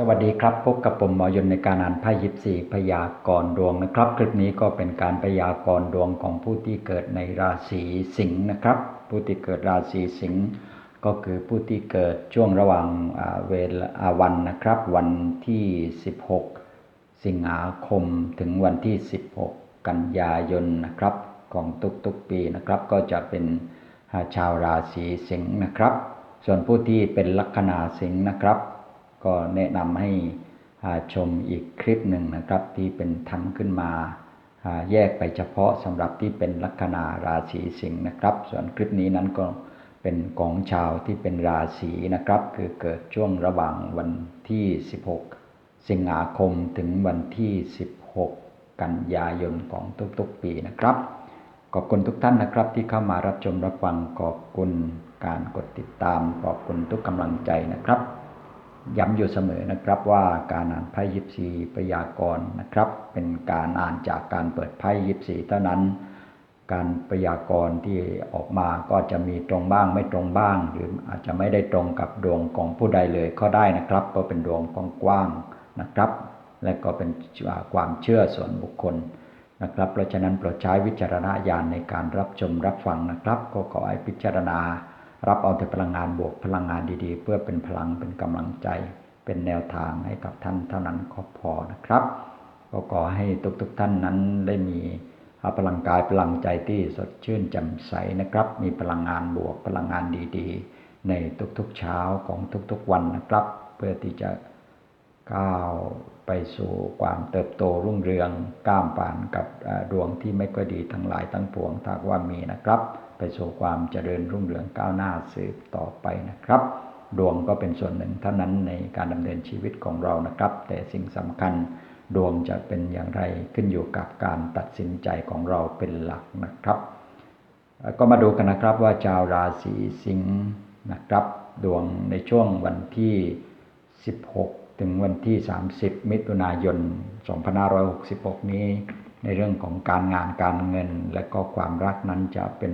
สวัสดีครับ พบกับผมหมอยนในการอ่านไพ่ยิปซีพยากรณ์ดวงนะครับ คลิปนี้ก็เป็นการพยากรณ์ดวงของผู้ที่เกิดในราศีสิงห์นะครับ ผู้ที่เกิดราศีสิงห์ก็คือผู้ที่เกิดช่วงระหว่างเวลาวันนะครับ วันที่ 16 สิงหาคมถึงวันที่ 16 กันยายนนะครับ ของทุกๆปีนะครับ ก็จะเป็นชาวราศีสิงห์นะครับ ส่วนผู้ที่เป็นลัคนาสิงห์นะครับ ก็แนะนำให้อ่าชมอีกคลิปหนึ่งนะครับ ที่เป็นทำขึ้นมาอ่าแยกไปเฉพาะสำหรับที่เป็นลัคนาราศีสิงห์นะครับ ส่วนคลิปนี้นั้นก็เป็นของชาวที่เป็นราศีนะครับ คือเกิดช่วงระหว่างวันที่ 16 สิงหาคมถึงวันที่ 16 กันยายนของทุกๆปีนะครับ ขอบคุณทุกท่านนะครับที่เข้ามารับชมรับฟังขอบคุณการกดติดตามขอบคุณทุกกำลังใจนะครับ ย้ำอยู่เสมอนะครับว่าการอ่านไพ่ยิปซีพยากรณ์นะครับ เป็นการอ่านจากการเปิดไพ่ยิปซีเท่านั้น การพยากรณ์ที่ออกมาก็จะมีตรงบ้างไม่ตรงบ้าง หรืออาจจะไม่ได้ตรงกับดวงของผู้ใดเลยก็ได้นะครับ ก็เป็นดวงกว้างๆนะครับ และก็เป็นความเชื่อส่วนบุคคลนะครับ เพราะฉะนั้นโปรดใช้วิจารณญาณในการรับชมรับฟังนะครับ ก็ขอให้พิจารณา รับเอาแต่พลังงานบวกพลังงานดีๆ เพื่อเป็นพลังเป็นกำลังใจ เป็นแนวทางให้กับท่านเท่านั้นก็พอนะครับ ก็ขอให้ทุกๆท่านนั้นได้มีพลังกายพลังใจที่สดชื่นแจ่มใสนะครับ มีพลังงานบวกพลังงานดีๆ ในทุกๆเช้าของทุกๆวันนะครับ เพื่อที่จะก้าว ไปสู่ความเติบโตรุ่งเรืองก้ามผ่านกับดวงที่ไม่ค่อยดีทั้งหลายทั้งปวงถ้าว่ามีนะครับ ไปสู่ความเจริญรุ่งเรืองก้าวหน้าสืบต่อไปนะครับ ดวงก็เป็นส่วนหนึ่งเท่านั้นในการดำเนินชีวิตของเรานะครับ แต่สิ่งสำคัญดวงจะเป็นอย่างไรขึ้นอยู่กับการตัดสินใจของเราเป็นหลักนะครับ ก็มาดูกันนะครับว่าชาวราศีสิงห์นะครับ ดวงในช่วงวันที่ 16 ถึงวันที่ 30 มิถุนายน 2566 นี้ ในเรื่องของการงานการเงิน และก็ความรักนั้นจะเป็น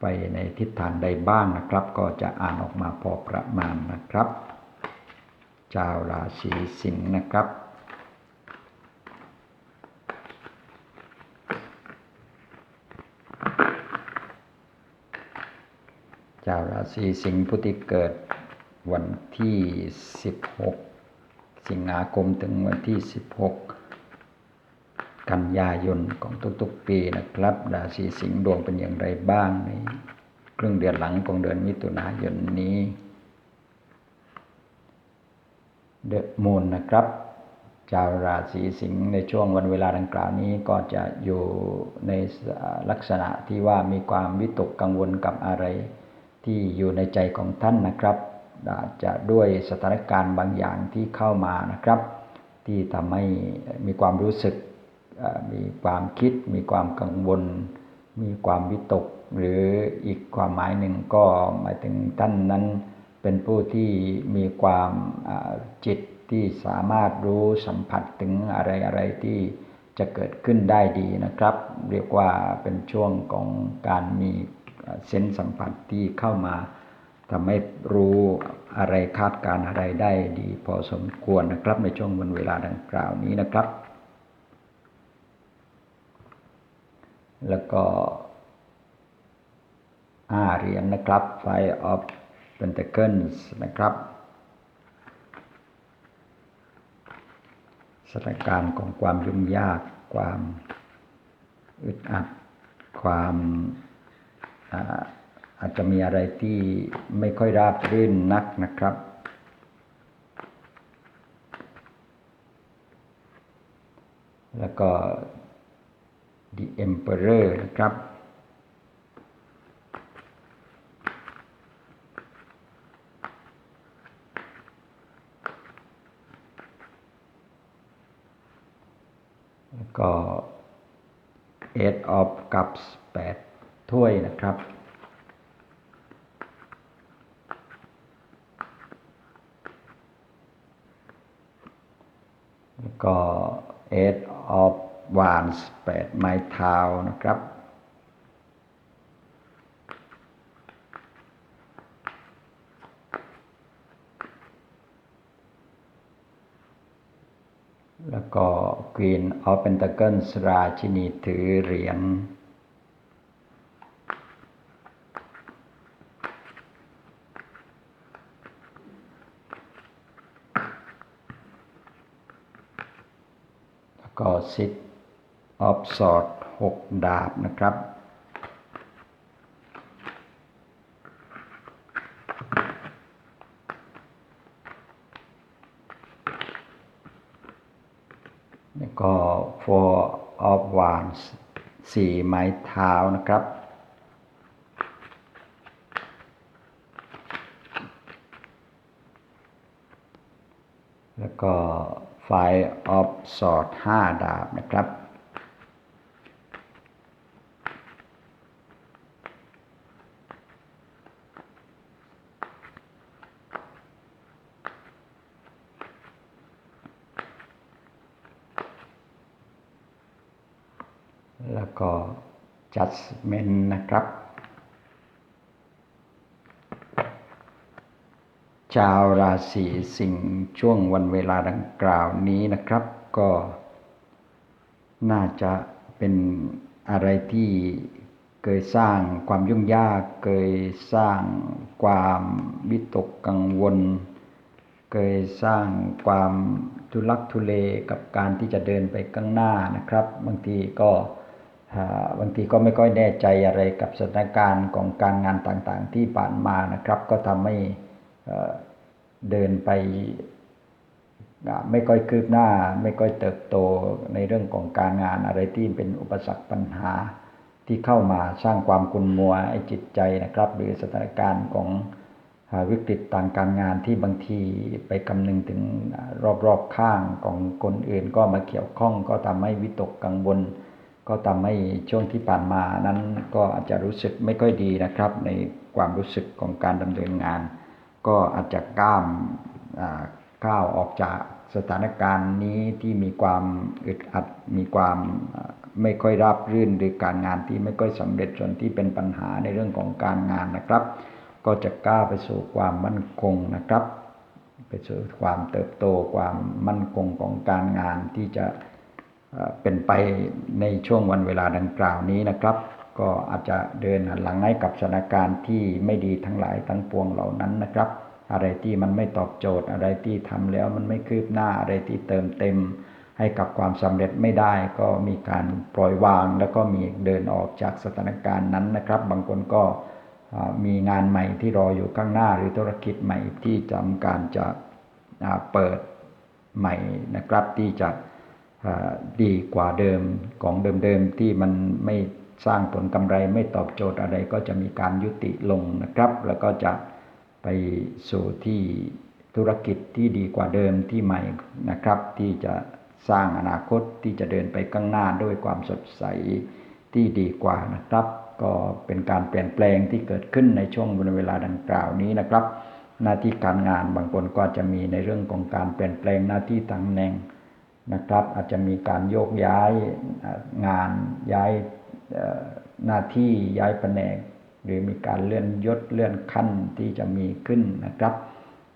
ไปในทิศทางใดบ้างนะครับ ก็จะอ่านออกมาพอประมาณนะครับชาวราศีสิงห์นะครับชาวราศีสิงห์ผู้ที่เกิด วันที่ 16 สิงหาคมถึงวันที่ 16 กันยายนของทุกๆปีนะครับราศีสิงห์ดวงเป็นอย่างไรบ้างในครึ่งเดือนหลังของเดือนมิถุนายนนี้เดอะมูนนะครับชาวราศีสิงห์ในช่วงวันเวลาดังกล่าวนี้ก็จะอยู่ในลักษณะที่ว่ามีความวิตกกังวลกับอะไรที่อยู่ในใจของท่านนะครับ อาจจะด้วยสถานการณ์บางอย่างที่เข้ามานะครับ ที่ทำให้มีความรู้สึกมีความคิด มีความกังวล มีความวิตก หรืออีกความหมายหนึ่งก็หมายถึงท่านนั้นเป็นผู้ที่มีความจิตที่สามารถรู้สัมผัสถึงอะไรอะไรที่จะเกิดขึ้นได้ดีนะครับ เรียกว่าเป็นช่วงของการมีเซนส์สัมผัสที่เข้ามา ทำให้รู้อะไรคาดการณ์อะไรได้ดีพอสมควรนะครับ ในช่วงวันเวลาดังกล่าวนี้นะครับ แล้วก็ห้าเหรียญนะครับ Five of Pentacles นะครับสถานการณ์ของความยุ่งยาก ความอึดอัด ความอ่า อาจจะมีอะไรที่ไม่ค่อยราบรื่นนักนะครับ แล้วก็ The Emperor นะครับ แล้วก็ Eight of Cups 8 ถ้วยนะครับ ก็เอทออฟวานสแปดไม้เท้านะครับ แล้วก็ Queen of Pentacles ราชินีถือเหรียญ ก็ Six of Swords หกดาบนะครับแล้วก็ Four of Wands สี่ไม้เท้านะครับ แล้วก็ ไฟออฟสอดห้าดาบนะครับ แล้วก็จัดเมนนะครับ ชาวราศีสิงห์ช่วงวันเวลาดังกล่าวนี้นะครับ ก็น่าจะเป็นอะไรที่เคยสร้างความยุ่งยาก เคยสร้างความวิตกกังวล เคยสร้างความทุลักทุเลกับการที่จะเดินไปข้างหน้านะครับ บางทีก็บางทีก็ไม่ค่อยแน่ใจอะไรกับสถานการณ์ของการงานต่างๆ ที่ผ่านมานะครับ ก็ทำให้ เดินไปไม่ค่อยคืบหน้า ไม่ค่อยเติบโตในเรื่องของการงานอะไรที่เป็นอุปสรรคปัญหาที่เข้ามาสร้างความกุนมัวให้จิตใจนะครับ หรือสถานการณ์ของวิกฤตทางการงานที่บางทีไปคำนึงถึงรอบๆข้างของคนอื่นก็มาเกี่ยวข้องก็ทำให้วิตกกังวลก็ทำให้ช่วงที่ผ่านมานั้นก็อาจจะรู้สึกไม่ค่อยดีนะครับ ในความรู้สึกของการดำเนินงาน ก็อาจจะก้ามก้าวออกจากสถานการณ์นี้ที่มีความอึดอัดมีความไม่ค่อยราบรื่นหรือการงานที่ไม่ค่อยสำเร็จส่วนที่เป็นปัญหาในเรื่องของการงานนะครับ ก็จะก้าวไปสู่ความมั่นคงนะครับ ไปสู่ความเติบโตความมั่นคงของการงานที่จะเป็นไปในช่วงวันเวลาดังกล่าวนี้นะครับ ก็อาจจะเดินหันหลังให้กับสถานการณ์ที่ไม่ดีทั้งหลายทั้งปวงเหล่านั้นนะครับ อะไรที่มันไม่ตอบโจทย์อะไรที่ทำแล้วมันไม่คืบหน้าอะไรที่เติมเต็ม ให้กับความสำเร็จไม่ได้ ก็มีการปล่อยวาง แล้วก็มีเดินออกจากสถานการณ์นั้นนะครับ บางคนก็มีงานใหม่ที่รออยู่ข้างหน้า หรือธุรกิจใหม่ที่จำการจะเปิดใหม่นะครับที่จะดีกว่าเดิมของเดิมๆที่มันไม่ สร้างผลกำไรไม่ตอบโจทย์อะไรก็จะมีการยุติลงนะครับ แล้วก็จะไปสู่ที่ธุรกิจที่ดีกว่าเดิมที่ใหม่นะครับ ที่จะสร้างอนาคตที่จะเดินไปข้างหน้าด้วยความสดใสที่ดีกว่านะครับ ก็เป็นการเปลี่ยนแปลงที่เกิดขึ้นในช่วงเวลาดังกล่าวนี้นะครับ หน้าที่การงานบางคนก็จะมีในเรื่องของการเปลี่ยนแปลงหน้าที่ตำแหน่งนะครับ อาจจะมีการโยกย้ายงานย้าย หน้าที่ย้ายแผนก หรือมีการเลื่อนยศเลื่อนขั้นที่จะมีขึ้นนะครับ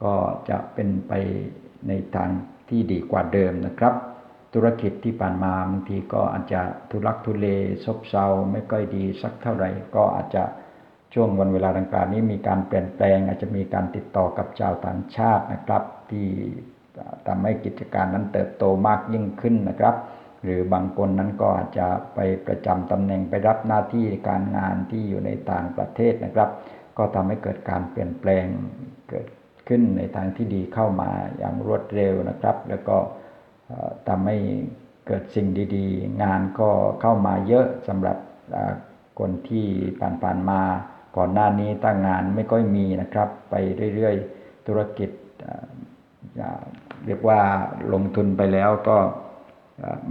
ก็จะเป็นไปในทางที่ดีกว่าเดิมนะครับ ธุรกิจที่ผ่านมาบางทีก็อาจจะทุลักทุเลซบเซาไม่ค่อยดีสักเท่าไหร่ก็อาจจะช่วงวันเวลาดังกล่าวนี้มีการเปลี่ยนแปลง อาจจะมีการติดต่อกับชาวต่างชาตินะครับ ที่ทำให้กิจการนั้นเติบโตมากยิ่งขึ้นนะครับ หรือบางคนนั้นก็อาจจะไปประจำตำแหน่งไปรับหน้าที่การงานที่อยู่ในต่างประเทศนะครับ ก็ทำให้เกิดการเปลี่ยนแปลงเกิดขึ้นในทางที่ดีเข้ามาอย่างรวดเร็วนะครับ แล้วก็ทำให้เกิดสิ่งดีๆ งานก็เข้ามาเยอะสำหรับคนที่ผ่านๆมาก่อนหน้านี้ตั้งงานไม่ค่อยมีนะครับ ไปเรื่อยๆ ธุรกิจเรียกว่าลงทุนไปแล้วก็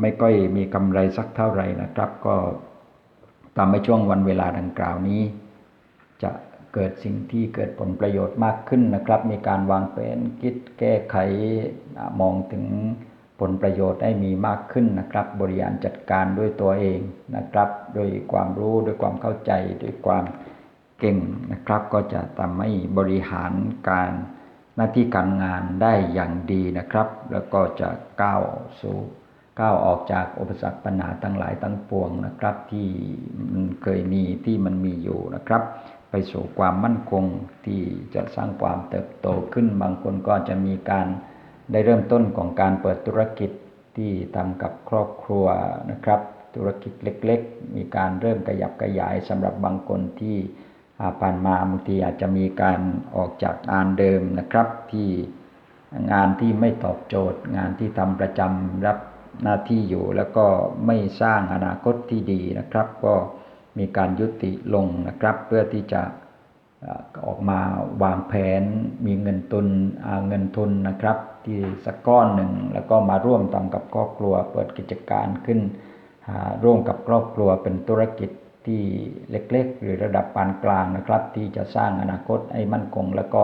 ไม่ค่อยมีกำไรสักเท่าไหร่นะครับ ก็ทำให้ช่วงวันเวลาดังกล่าวนี้ จะเกิดสิ่งที่เกิดผลประโยชน์มากขึ้นนะครับ มีการวางแผนคิดแก้ไขมองถึงผลประโยชน์ให้มีมากขึ้นนะครับ บริหารจัดการด้วยตัวเองนะครับด้วยความรู้ด้วยความเข้าใจด้วยความเก่งนะครับ ก็จะทำให้บริหารการหน้าที่การงานได้อย่างดีนะครับ แล้วก็จะก้าวสู่ ก้าวออกจากอุปสรรคปัญหาทั้งหลายทั้งปวงนะครับ ที่มันเคยมีที่มันมีอยู่นะครับ ไปสู่ความมั่นคงที่จะสร้างความเติบโตขึ้น บางคนก็จะมีการได้เริ่มต้นของการเปิดธุรกิจที่ทำกับครอบครัวนะครับ ธุรกิจเล็ก ๆ มีการเริ่มขยับขยายสำหรับบางคนที่ผ่านมาบางทีอาจจะมีการออกจากงานเดิมนะครับที่งานที่ไม่ตอบโจทย์ งานที่ทำประจำรับ หน้าที่อยู่แล้วก็ไม่สร้างอนาคตที่ดีนะครับ ก็มีการยุติลงนะครับ เพื่อที่จะออกมาวางแผนมีเงินทุนเงินทุนนะครับ ที่สักก้อนหนึ่งแล้วก็มาร่วมทำกับครอบครัว เปิดกิจการขึ้นร่วมกับครอบครัวเป็นธุรกิจที่เล็กๆ หรือระดับปานกลางนะครับ ที่จะสร้างอนาคตให้มั่นคง แล้วก็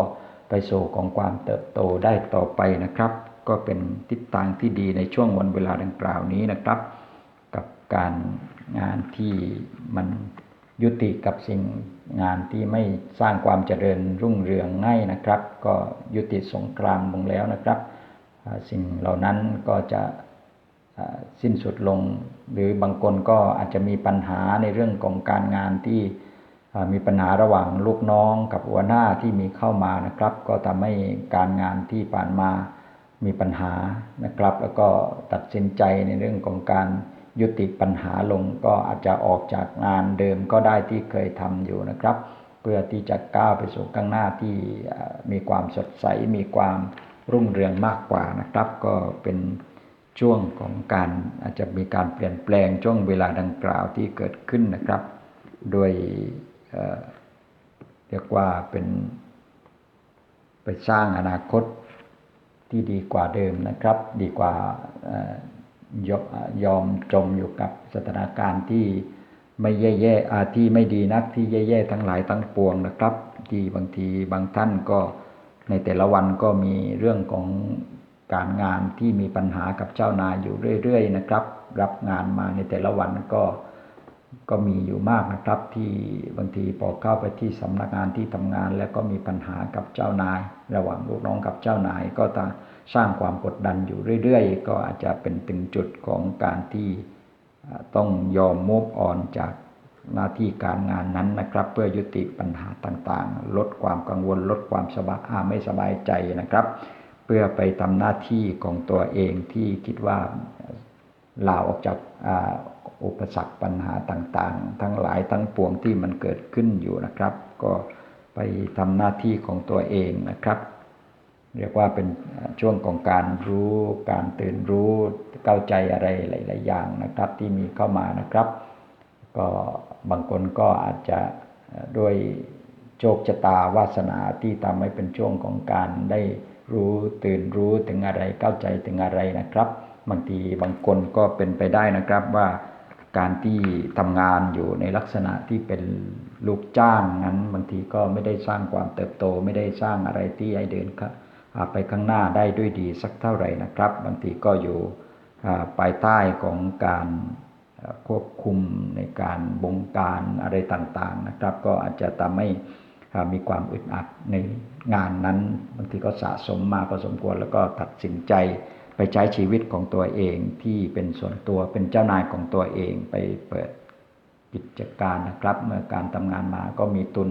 ไปสู่ของความเติบโตได้ต่อไปนะครับ ก็เป็นทิศทางที่ดีในช่วงวันเวลาดังกล่าวนี้นะครับ กับการงานที่มันยุติกับสิ่งงานที่ไม่สร้างความเจริญรุ่งเรืองง่ายนะครับ ก็ยุติสงครามลงแล้วนะครับ สิ่งเหล่านั้นก็จะสิ้นสุดลง หรือบางคนก็อาจจะมีปัญหาในเรื่องของการงานที่มีปัญหาระหว่างลูกน้องกับหัวหน้าที่มีเข้ามานะครับ ก็ทำให้การงานที่ผ่านมา มีปัญหานะครับ แล้วก็ตัดสินใจในเรื่องของการยุติปัญหาลงก็อาจจะออกจากงานเดิมก็ได้ที่เคยทำอยู่นะครับ เพื่อที่จะก้าวไปสู่ข้างหน้าที่มีความสดใสมีความรุ่งเรืองมากกว่านะครับ ก็เป็นช่วงของการอาจจะมีการเปลี่ยนแปลงช่วงเวลาดังกล่าวที่เกิดขึ้นนะครับ โดยเรียกว่าเป็นไปสร้างอนาคต ที่ดีกว่าเดิมนะครับ ดีกว่ายอมจมอยู่กับสถานการณ์ที่ไม่แย่ๆอที่ไม่ดีนักที่แย่ๆทั้งหลายทั้งปวงนะครับ ที่บางทีบางท่านก็ในแต่ละวันก็มีเรื่องของการงานที่มีปัญหากับเจ้านายอยู่เรื่อย ๆ นะครับ รับงานมาในแต่ละวันก็ ก็มีอยู่มากนะครับ ที่บางทีพอเข้าไปที่สำนักงานที่ทำงาน แล้วก็มีปัญหากับเจ้านาย ระหว่างลูกน้องกับเจ้านายก็จะสร้างความกดดันอยู่เรื่อยๆ ก็อาจจะเป็นถึงจุดของการที่ต้องยอมมุฟออนจากหน้าที่การงานนั้นนะครับ เพื่อยุติปัญหาต่างๆ ลดความกังวล ลดความสบายอาไม่สบายใจนะครับ เพื่อไปทำหน้าที่ของตัวเองที่คิดว่าลาออกจาก อุปสรรคปัญหาต่างๆ ทั้งหลายทั้งปวงที่มันเกิดขึ้นอยู่นะครับ ก็ไปทำหน้าที่ของตัวเองนะครับ เรียกว่าเป็นช่วงของการรู้การตื่นรู้เข้าใจอะไรหลาย ๆ อย่างนะครับที่มีเข้ามานะครับ ก็บางคนก็อาจจะด้วยโชคชะตาวาสนาที่ทำให้เป็นช่วงของการได้รู้ตื่นรู้ถึงอะไรเข้าใจถึงอะไรนะครับ บางทีบางคนก็เป็นไปได้นะครับว่า การที่ทำงานอยู่ในลักษณะที่เป็นลูกจ้างนั้นบางทีก็ไม่ได้สร้างความเติบโต ไม่ได้สร้างอะไรที่ให้เดินไปข้างหน้าได้ด้วยดีสักเท่าไหร่นะครับ บางทีก็อยู่ภายใต้ของการควบคุมในการบงการอะไรต่างๆนะครับ ก็อาจจะทำให้มีความอึดอัดในงานนั้นบางทีก็สะสมมาพอสมควรแล้วก็ตัดสินใจ ใช้ชีวิตของตัวเองที่เป็นส่วนตัวเป็นเจ้านายของตัวเองไปเปิดกิจการนะครับ เมื่อการทำงานมาก็มีทุน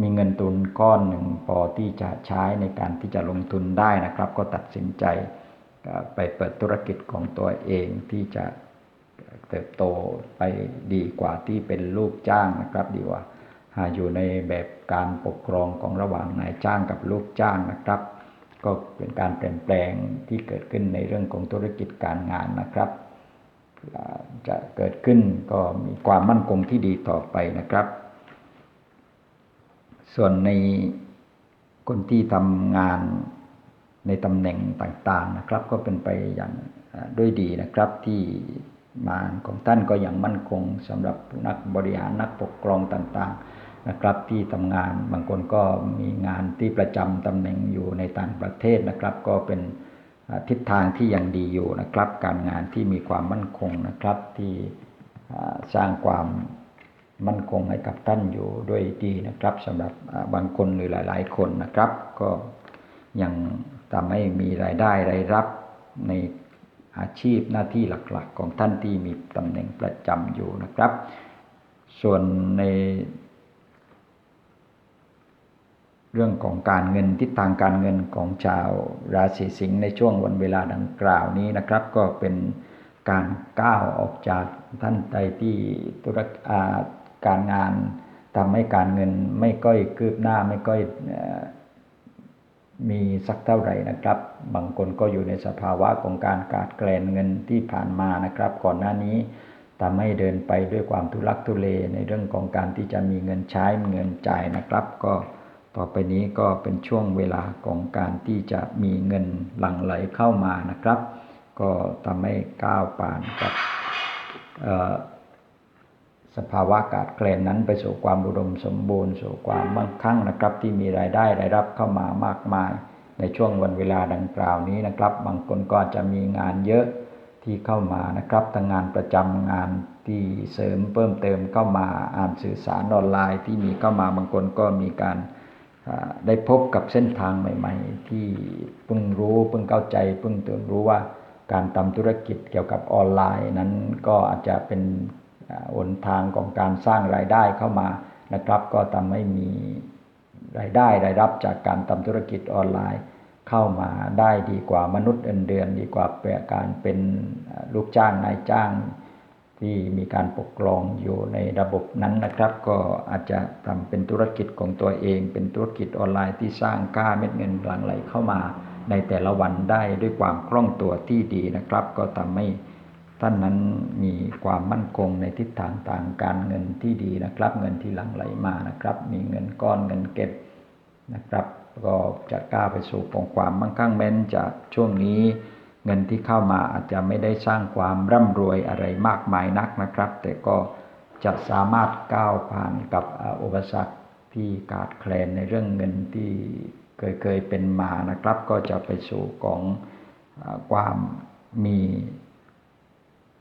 มีเงินทุนก้อนหนึ่งพอที่จะใช้ในการที่จะลงทุนได้นะครับ ก็ตัดสินใจไปเปิดธุรกิจของตัวเองที่จะเติบโตไปดีกว่าที่เป็นลูกจ้างนะครับ ดีกว่าอยู่ในแบบการปกครองของระหว่างนายจ้างกับลูกจ้างนะครับ ก็เป็นการเปลี่ยนแปลงที่เกิดขึ้นในเรื่องของธุรกิจการงานนะครับ จะเกิดขึ้นก็มีความมั่นคงที่ดีต่อไปนะครับ ส่วนในคนที่ทำงานในตำแหน่งต่างๆนะครับ ก็เป็นไปอย่างด้วยดีนะครับที่งานของท่านก็อย่างมั่นคงสำหรับนักบริหารนักปกครองต่างๆ นะครับที่ทำงานบางคนก็มีงานที่ประจำตำแหน่งอยู่ในต่างประเทศนะครับ ก็เป็นทิศทางที่ยังดีอยู่นะครับ การงานที่มีความมั่นคงนะครับ ที่สร้างความมั่นคงให้กับท่านอยู่ด้วยดีนะครับสำหรับบางคนหรือหลาย ๆ คนนะครับ ก็ยังทำให้มีรายได้รายรับในอาชีพหน้าที่หลัก ๆ ของท่านที่มีตำแหน่งประจำอยู่นะครับ ส่วนใน เรื่องของการเงินทิศทางการเงินของชาวราศีสิงห์ในช่วงวันเวลาดังกล่าวนี้นะครับ ก็เป็นการก้าวออกจากท่านใดที่ธุรการงานทำให้การเงินไม่ก้อยคืบหน้าไม่ก้อยมีสักเท่าไหร่นะครับ บางคนก็อยู่ในสภาวะของการขาดแคลนเงินที่ผ่านมานะครับ ก่อนหน้านี้ทำให้เดินไปด้วยความทุลักทุเลในเรื่องของการที่จะมีเงินใช้เงินจ่ายนะครับ ก็ ต่อไปนี้ก็เป็นช่วงเวลาของการที่จะมีเงินหลั่งไหลเข้ามานะครับ ก็ทำให้ก้าวผ่านกับสภาวะขาดแคลนนั้นไปสู่ความอุดมสมบูรณ์สู่ความมั่งคั่งนะครับ ที่มีรายได้รายรับเข้ามามากมาย ในช่วงวันเวลาดังกล่าวนี้นะครับ บางคนก็จะมีงานเยอะที่เข้ามานะครับทั้งงานประจำงานที่เสริมเพิ่มเติมเข้ามาอ่านสื่อสารออนไลน์ที่มีเข้ามาบางคนก็มีการ ได้พบกับเส้นทางใหม่ ๆ ที่เพิ่งรู้เพิ่งเข้าใจเพิ่งตื่นรู้ว่าการทำธุรกิจเกี่ยวกับออนไลน์นั้นก็อาจจะเป็นหนทางของการสร้างรายได้เข้ามานะครับ ก็ทำให้มีรายได้รายรับจากการทำธุรกิจออนไลน์ เข้ามาได้ดีกว่ามนุษย์เเดือน ดีกว่าการเป็นลูกจ้างนายจ้าง ที่มีการปกครองอยู่ในระบบนั้นนะครับ ก็อาจจะทำเป็นธุรกิจของตัวเอง เป็นธุรกิจออนไลน์ที่สร้างค่าเม็ดเงินหลั่งไหลเข้ามา ในแต่ละวันได้ด้วยความคล่องตัวที่ดีนะครับ ก็ทำให้ท่านนั้นมีความมั่นคงในทิศทางต่างการเงินที่ดีนะครับ เงินที่หลั่งไหลมานะครับ มีเงินก้อนเงินเก็บนะครับ ก็จะกล้าไปสู่ของความมั่งคั่งแม้นจะช่วงนี้ เงินที่เข้ามาอาจจะไม่ได้สร้างความร่ำรวยอะไรมากมายนักนะครับ แต่ก็จะสามารถก้าวผ่านกับอุปสรรคที่ขาดแคลนในเรื่องเงินที่เคยเคยเป็นมานะครับ ก็จะไปสู่ของความมี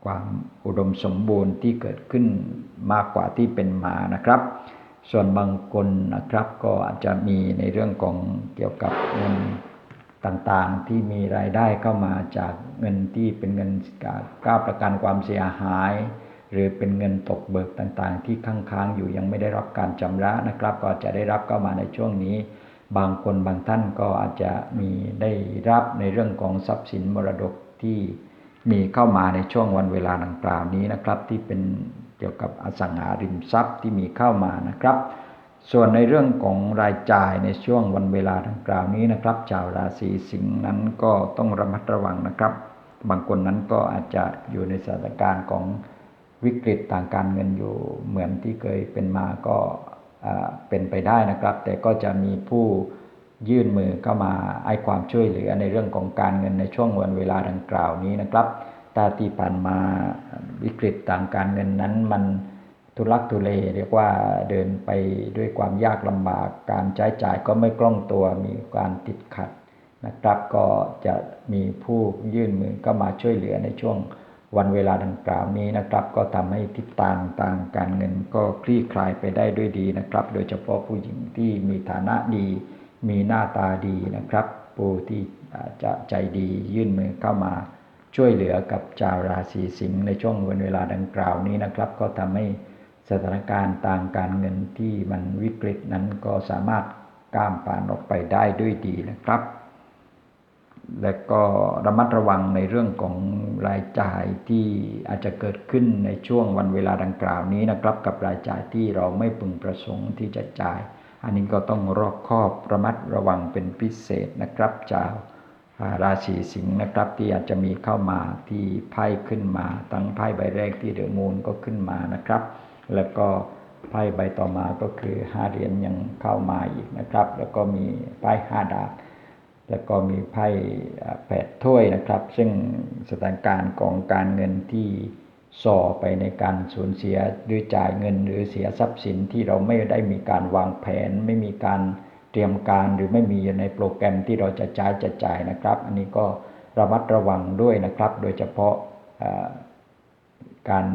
ความอุดมสมบูรณ์ที่เกิดขึ้นมากกว่าที่เป็นมานะครับ ส่วนบางคนนะครับก็อาจจะมีในเรื่องของเกี่ยวกับเงิน ต่างๆ ที่มีรายได้เข้ามาจากเงินที่เป็นเงินก้าประกันความเสียหาย หรือเป็นเงินตกเบิกต่างๆ ที่ค้างๆอยู่ยังไม่ได้รับการชำระนะครับ ก็จะได้รับเข้ามาในช่วงนี้ บางคนบางท่านก็อาจจะมีได้รับในเรื่องของทรัพย์สินมรดกที่มีเข้ามาในช่วงวันเวลาดังกล่าวนี้นะครับ ที่เป็นเกี่ยวกับอสังหาริมทรัพย์ที่มีเข้ามานะครับ ส่วนในเรื่องของรายจ่ายในช่วงวันเวลาดังกล่าวนี้นะครับ ชาวราศีสิงห์นั้นก็ต้องระมัดระวังนะครับ บางคนนั้นก็อาจจะอยู่ในสถานการณ์ของวิกฤตทางการเงินอยู่เหมือนที่เคยเป็นมาก็เป็นไปได้นะครับ แต่ก็จะมีผู้ยื่นมือเข้ามาให้ความช่วยเหลือในเรื่องของการเงินในช่วงวันเวลาดังกล่าวนี้นะครับตาที่ผ่านมาวิกฤตทางการเงินนั้นมัน ทุลักทุเลเรียกว่าเดินไปด้วยความยากลำบาก การใช้จ่ายก็ไม่คล่องตัวมีการติดขัดนะครับ ก็จะมีผู้ยื่นมือเข้ามาช่วยเหลือในช่วงวันเวลาดังกล่าวนี้นะครับ ก็ทำให้ทิศทางทางการเงินก็คลี่คลายไปได้ด้วยดีนะครับ โดยเฉพาะผู้หญิงที่มีฐานะดี มีหน้าตาดีนะครับ ผู้ที่จะใจดียื่นมือเข้ามาช่วยเหลือกับชาวราศีสิงห์ในช่วงวันเวลาดังกล่าวนี้นะครับ ก็ทำให้ สถานการณ์ทางการเงินที่มันวิกฤตนั้นก็สามารถก้ามผ่านออกไปได้ด้วยดีนะครับ และก็ระมัดระวังในเรื่องของรายจ่ายที่อาจจะเกิดขึ้นในช่วงวันเวลาดังกล่าวนี้นะครับ กับรายจ่ายที่เราไม่พึงประสงค์ที่จะจ่าย อันนี้ก็ต้องรอบคอบระมัดระวังเป็นพิเศษนะครับจากราศีสิงห์นะครับที่อาจจะมีเข้ามาที่ไพ่ขึ้นมาตั้งไพ่ใบแรกที่เดอมูนก็ขึ้นมานะครับ แล้วก็ไพ่ใบต่อมาก็คือห้าเหรียญยังเข้ามาอีกนะครับ แล้วก็มีไพ่ห้าดาบ แล้วก็มีไพ่แปดถ้วยนะครับ ซึ่งสถานการณ์ของการเงินที่ส่อไปในการสูญเสียด้วยจ่ายเงิน หรือเสียทรัพย์สินที่เราไม่ได้มีการวางแผน ไม่มีการเตรียมการหรือไม่มีอยู่ในโปรแกรมที่เราจะจ่ายจะจ่ายนะครับ อันนี้ก็ระมัดระวังด้วยนะครับ โดยเฉพาะการ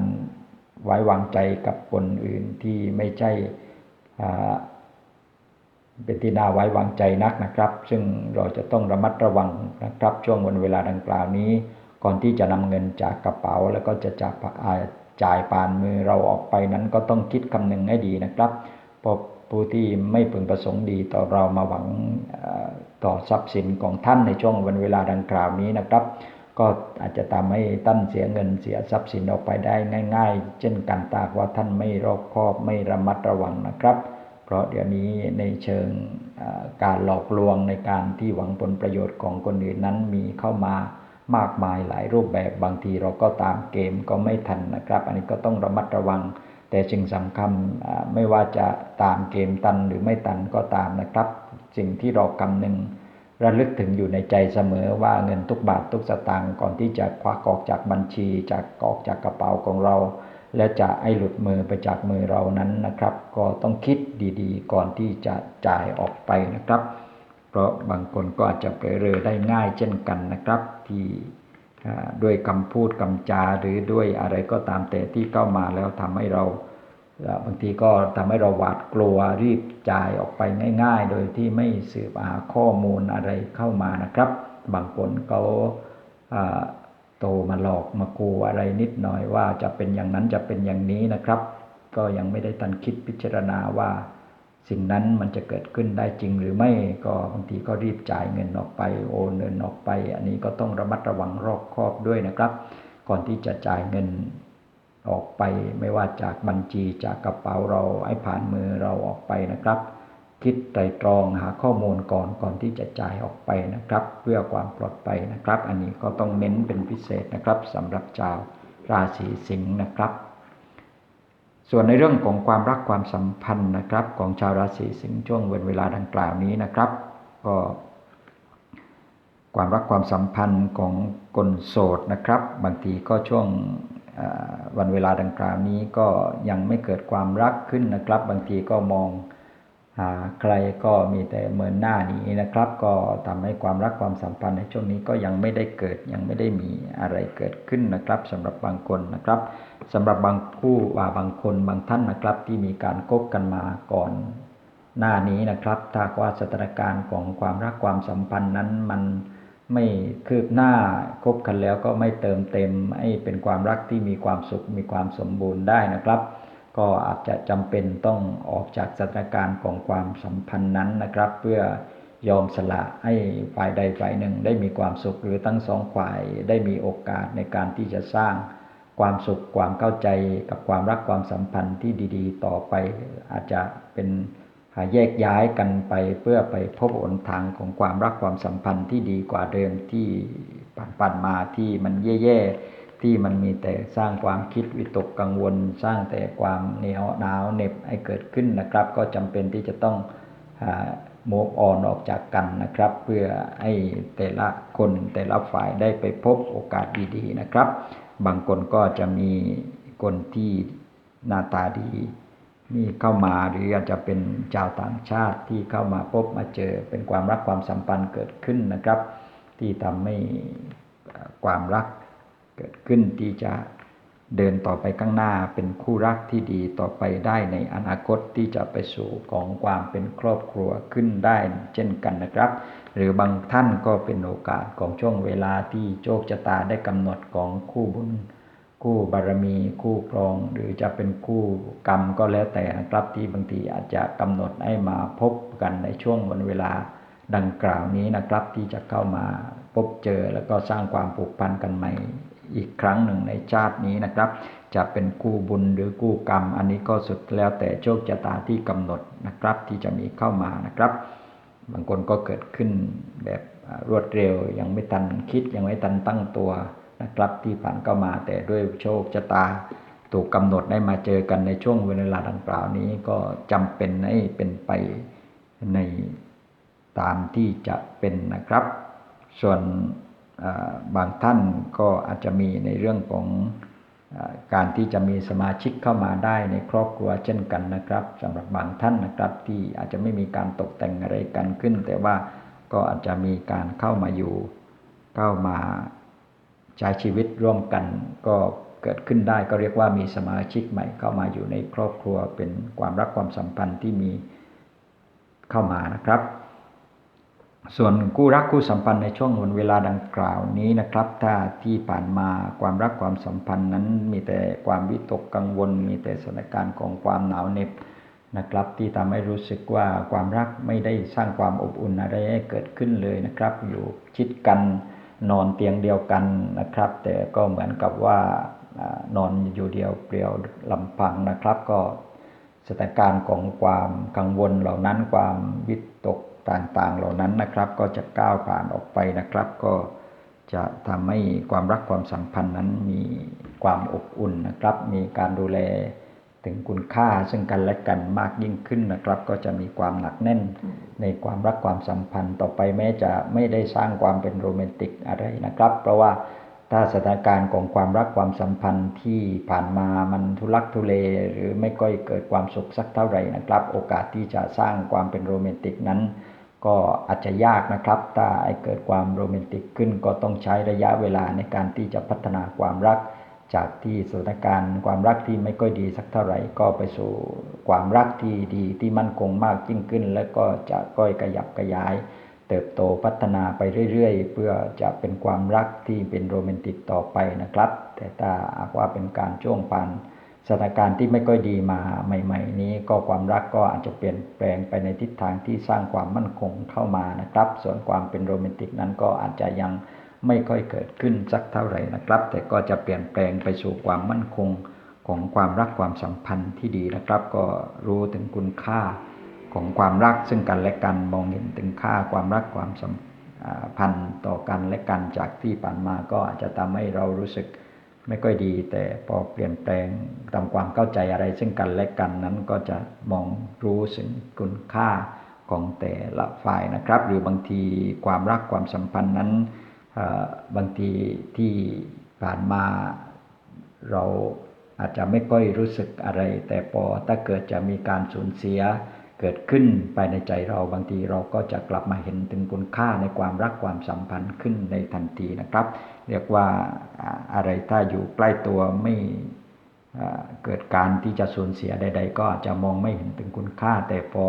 ไว้วางใจกับคนอื่นที่ไม่ใช่เป็นที่น่าไว้วางใจนักนะครับ ซึ่งเราจะต้องระมัดระวังนะครับ ช่วงวันเวลาดังกล่าวนี้ ก่อนที่จะนำเงินจากกระเป๋า แล้วก็จะจากจ่ายผ่านมือเราออกไปนั้นก็ต้องคิดคำนึงให้ดีนะครับเพราะผู้ที่ไม่พึงประสงค์ดีต่อเรามาหวังต่อทรัพย์สินของท่านในช่วงวันเวลาดังกล่าวนี้นะครับ ก็อาจจะทำให้ท่านเสียเงินเสียทรัพย์สินออกไปได้ง่าย ๆ เช่นกันตากว่าท่านไม่รอบคอบไม่ระมัดระวังนะครับ เพราะเดี๋ยวนี้ในเชิงการหลอกลวงในการที่หวังผลประโยชน์ของคนอื่นนั้นมีเข้ามามากมายหลายรูปแบบบางทีเราก็ตามเกมก็ไม่ทันนะครับ อันนี้ก็ต้องระมัดระวัง แต่สิ่งสำคัญไม่ว่าจะตามเกมตันหรือไม่ตันก็ตามนะครับ สิ่งที่เรากำนึง ระลึกถึงอยู่ในใจเสมอว่าเงินทุกบาททุกสตางค์ก่อนที่จะควักออกจากบัญชี จากออกจากกระเป๋าของเรา และจะให้หลุดมือไปจากมือเรานั้นนะครับ ก็ต้องคิดดีๆ ก่อนที่จะจ่ายออกไปนะครับ เพราะบางคนก็อาจจะเผลอเรอได้ง่ายเช่นกันนะครับ ที่ด้วยคำพูดคำจาหรือด้วยอะไรก็ตามแต่ที่เข้ามาแล้วทำให้เรา บางทีก็ทำให้เราหวาดกลัวรีบจ่ายออกไปง่าย ๆ โดยที่ไม่สืบหาข้อมูลอะไรเข้ามานะครับ บางคนเขาโตมาหลอกมากูอะไรนิดหน่อยว่าจะเป็นอย่างนั้นจะเป็นอย่างนี้นะครับ ก็ยังไม่ได้ตันคิดพิจารณาว่า สิ่งนั้นมันจะเกิดขึ้นได้จริงหรือไม่ก็บางทีก็รีบจ่ายเงินออกไปโอนเงินออกไป อันนี้ก็ต้องระมัดระวังรอบคอบด้วยนะครับ ก่อนที่จะจ่ายเงิน ออกไปไม่ว่าจากบัญชีจากกระเป๋าเราให้ผ่านมือเราออกไปนะครับ คิดไตรตรองหาข้อมูลก่อนก่อนที่จะจ่ายออกไปนะครับ เพื่อความปลอดภัยนะครับ อันนี้ก็ต้องเน้นเป็นพิเศษนะครับสำหรับชาวราศีสิงห์นะครับ ส่วนในเรื่องของความรักความสัมพันธ์นะครับ ของชาวราศีสิงห์ช่วงเวลาดังกล่าวนี้นะครับ ก็ความรักความสัมพันธ์ของคนโสดนะครับ บางทีก็ช่วง วันเวลาดังกล่าวนี้ก็ยังไม่เกิดความรักขึ้นนะครับ บางทีก็มองหาใครก็มีแต่เมินหน้านี้นะครับ ก็ทำให้ความรักความสัมพันธ์ในช่วงนี้ก็ยังไม่ได้เกิดยังไม่ได้มีอะไรเกิดขึ้นนะครับสำหรับบางคนนะครับสำหรับบางคู่ว่าบางคนบางท่านนะครับ ที่มีการคบกันมาก่อนหน้านี้นะครับ ถ้าว่าสถานการณ์ของความรักความสัมพันธ์นั้นมัน ไม่คืบหน้าคบกันแล้วก็ไม่เติมเต็มให้เป็นความรักที่มีความสุขมีความสมบูรณ์ได้นะครับ ก็อาจจะจำเป็นต้องออกจากสถานการณ์ของความสัมพันธ์นั้นนะครับ เพื่อยอมสละให้ฝ่ายใดฝ่ายหนึ่งได้มีความสุขหรือทั้งสองฝ่ายได้มีโอกาสในการที่จะสร้างความสุขความเข้าใจกับความรักความสัมพันธ์ที่ดี ๆ ต่อไปอาจจะเป็น แยกย้ายกันไปเพื่อไปพบหนทางของความรักความสัมพันธ์ที่ดีกว่าเดิมที่ผ่านๆมาที่มันแย่ๆที่มันมีแต่สร้างความคิดวิตกกังวล สร้างแต่ความเหนียวหนาวเหน็บให้เกิดขึ้นนะครับ ก็จำเป็นที่จะต้องโมกอ่อนออกจากกันนะครับ เพื่อให้แต่ละคนแต่ละฝ่ายได้ไปพบโอกาสดีๆนะครับ บางคนก็จะมีคนที่หน้าตาดี มีเข้ามาหรืออาจจะเป็นชาวต่างชาติที่เข้ามาพบมาเจอเป็นความรักความสัมพันธ์เกิดขึ้นนะครับ ที่ทำให้ความรักเกิดขึ้นที่จะเดินต่อไปข้างหน้าเป็นคู่รักที่ดีต่อไปได้ในอนาคตที่จะไปสู่ของความเป็นครอบครัวขึ้นได้เช่นกันนะครับ หรือบางท่านก็เป็นโอกาสของช่วงเวลาที่โชคชะตาได้กำหนดของคู่บุญ คู่บารมีคู่ครอง หรือจะเป็นคู่กรรมก็แล้วแต่นะครับที่บางทีอาจจะกำหนดให้มาพบกันในช่วงวันเวลาดังกล่าวนี้นะครับ ที่จะเข้ามาพบเจอแล้วก็สร้างความผูกพันกันใหม่อีกครั้งหนึ่งในชาตินี้นะครับ จะเป็นคู่บุญหรือคู่กรรม อันนี้ก็สุดแล้วแต่โชคชะตาที่กำหนดนะครับ ที่จะมีเข้ามานะครับ บางคนก็เกิดขึ้นแบบรวดเร็วยังไม่ทันคิดยังไม่ทันตั้งตัว นะครับที่ผ่านก็มาแต่ด้วยโชคชะตาถูกกำหนดให้มาเจอกันในช่วงเวลาดังกล่าวนี้ก็จำเป็นให้เป็นไปในตามที่จะเป็นนะครับ ส่วนบางท่านก็อาจจะมีในเรื่องของการที่จะมีสมาชิกเข้ามาได้ในครอบครัวเช่นกันนะครับสำหรับบางท่านนะครับที่อาจจะไม่มีการตกแต่งอะไรกันขึ้น แต่ว่าก็อาจจะมีการเข้ามาอยู่เข้ามา ใช้ชีวิตร่วมกันก็เกิดขึ้นได้ก็เรียกว่ามีสมาชิกใหม่เข้ามาอยู่ในครอบครัวเป็นความรักความสัมพันธ์ที่มีเข้ามานะครับ ส่วนคู่รักคู่สัมพันธ์ในช่วงวันเวลาดังกล่าวนี้นะครับ ถ้าที่ผ่านมาความรักความสัมพันธ์นั้นมีแต่ความวิตกกังวล มีแต่สถานการณ์ของความหนาวเหน็บนะครับที่ทำให้รู้สึกว่าความรักไม่ได้สร้างความอบอุ่นอะไรให้เกิดขึ้นเลยนะครับ อยู่ชิดกัน นอนเตียงเดียวกันนะครับ แต่ก็เหมือนกับว่านอนอยู่เดียวเปลี่ยวลำพังนะครับ ก็สถานการณ์ของความกังวลเหล่านั้นความวิตกต่างๆ เหล่านั้นนะครับ ก็จะก้าวผ่านออกไปนะครับ ก็จะทำให้ความรักความสัมพันธ์นั้นมีความอบอุ่นนะครับ มีการดูแล ถึงคุณค่าซึ่งกันและกันมากยิ่งขึ้นนะครับ ก็จะมีความหนักแน่นในความรักความสัมพันธ์ต่อไปแม้จะไม่ได้สร้างความเป็นโรแมนติกอะไรนะครับ เพราะว่าถ้าสถานการณ์ของความรักความสัมพันธ์ที่ผ่านมามันทุลักทุเลหรือไม่ค่อยเกิดความสุขสักเท่าไหร่นะครับ โอกาสที่จะสร้างความเป็นโรแมนติกนั้น ก็อาจจะยากนะครับ ถ้าไอเกิดความโรแมนติกขึ้นก็ต้องใช้ระยะเวลาในการที่จะพัฒนาความรัก จากที่สถานการณ์ความรักที่ไม่ค่อยดีสักเท่าไหร่ก็ไปสู่ความรักที่ดีที่มั่นคงมากยิ่งขึ้น แล้วก็จะก้อยกระยับกระยาย เติบโตพัฒนาไปเรื่อยๆ เพื่อจะเป็นความรักที่เป็นโรแมนติกต่อไปนะครับ แต่ถ้าหากว่าเป็นการช่วงผ่านสถานการณ์ที่ไม่ค่อยดีมาใหม่ ๆ นี้ก็ความรักก็อาจจะเปลี่ยนแปลงไปในทิศทางที่สร้างความมั่นคงเข้ามานะครับ ส่วนความเป็นโรแมนติกนั้นก็อาจจะยัง ไม่ค่อยเกิดขึ้นสักเท่าไหร่นะครับ แต่ก็จะเปลี่ยนแปลงไปสู่ความมั่นคงของความรักความสัมพันธ์ที่ดีนะครับ ก็รู้ถึงคุณค่าของความรักซึ่งกันและกันมองเห็นถึงค่าความรักความสัมพันธ์ต่อกันและกันจากที่ผ่านมาก็อาจจะทำให้เรารู้สึกไม่ค่อยดี แต่พอเปลี่ยนแปลงตามความเข้าใจอะไร ซึ่งกันและกันนั้นก็จะมองรู้ถึงคุณค่าของแต่ละฝ่ายนะครับ หรือบางทีความรักความสัมพันธ์นั้น บางทีที่ผ่านมาเราอาจจะไม่ค่อยรู้สึกอะไร แต่พอถ้าเกิดจะมีการสูญเสียเกิดขึ้นภายในใจเราบางทีเราก็จะกลับมาเห็นถึงคุณค่าในความรักความสัมพันธ์ขึ้นในทันทีนะครับ เรียกว่าอะไรถ้าอยู่ใกล้ตัวไม่เกิดการที่จะสูญเสียใด ๆ ก็อาจจะมองไม่เห็นถึงคุณค่า แต่พอ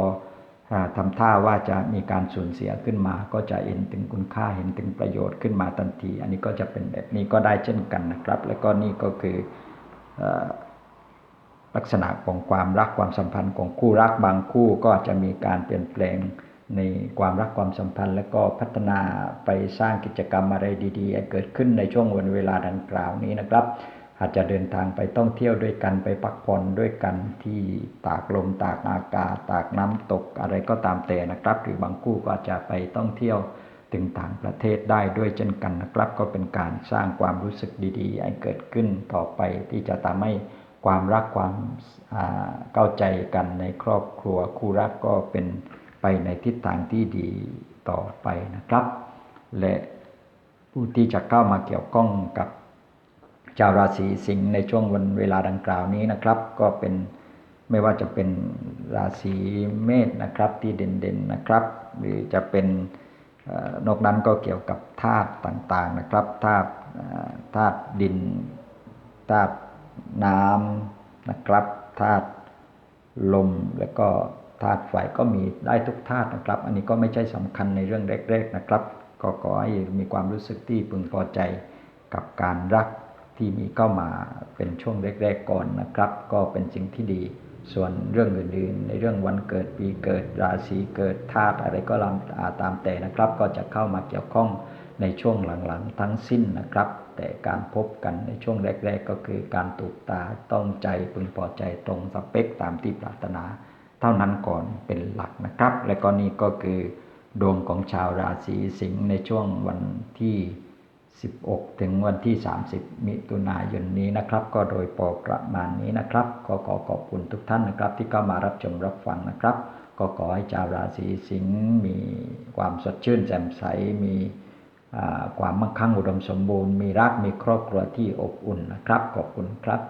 ทำท่าว่าจะมีการสูญเสียขึ้นมา ก็จะเห็นถึงคุณค่าเห็นถึงประโยชน์ขึ้นมาทันที อันนี้ก็จะเป็นแบบนี้ก็ได้เช่นกันนะครับ แล้วก็นี่ก็คือลักษณะของความรักความสัมพันธ์ของคู่รักบางคู่ก็จะมีการเปลี่ยนแปลงในความรักความสัมพันธ์ และก็พัฒนาไปสร้างกิจกรรมอะไรดีๆ เกิดขึ้นในช่วงวันเวลาดังกล่าวนี้นะครับ อาจจะเดินทางไปท่องเที่ยวด้วยกันไปพักผ่อนด้วยกันที่ตากลมตากอากาศ ตากน้ำตกอะไรก็ตามแต่นะครับ หรือบางคู่ก็อาจจะไปท่องเที่ยวถึงต่างประเทศได้ด้วยเช่นกันนะครับ ก็เป็นการสร้างความรู้สึกดีๆ ให้เกิดขึ้นต่อไปที่จะทำให้ความรักความเข้าใจกันในครอบครัวคู่รักก็เป็นไปในทิศทางที่ดีต่อไปนะครับ และผู้ที่จะเข้ามาเกี่ยวข้องกับ ชาวราศีสิงห์ในช่วงวันเวลาดังกล่าวนี้นะครับ ก็เป็นไม่ว่าจะเป็นราศีเมษนะครับที่เด่นๆนนะครับ หรือจะเป็นนอกนั้นก็เกี่ยวกับธาตุต่างๆนะครับธาตุธาตุดินธาตุน้ำนะครับธาตุลมแล้วก็ธาตุไฟก็มีได้ทุกธาตุนะครับ อันนี้ก็ไม่ใช่สำคัญในเรื่องแรกๆนะครับ ก็ขอให้มีความรู้สึกที่พึงพอใจกับการรัก ที่มีเข้ามาเป็นช่วงแรกๆก่อนนะครับ ก็เป็นสิ่งที่ดี ส่วนเรื่องอื่นๆ ในเรื่องวันเกิดปีเกิดราศีเกิดธาตุอะไรก็ตามแต่นะครับ ก็จะเข้ามาเกี่ยวข้องในช่วงหลังๆ ทั้งสิ้นนะครับ แต่การพบกันในช่วงแรก ๆ ก็คือการถูกตาต้องใจพึงพอใจตรงสเปคตามที่ปรารถนา เท่านั้นก่อนเป็นหลักนะครับ และก็นี่ก็คือดวงของชาวราศีสิงห์ในช่วงวันที่ 16 ถึงวันที่ 30 มิถุนายนนี้นะครับ ก็โดยปอประมาณนี้นะครับ ก็ขอขอบคุณทุกท่านนะครับ ที่เข้ามารับชมรับฟังนะครับ ก็ขอให้ชาวราศีสิงห์มีความสดชื่นแจ่มใสมีความมั่งคั่งอุดมสมบูรณ์ มีรักมีครอบครัวที่อบอุ่นนะครับ ขอบคุณครับ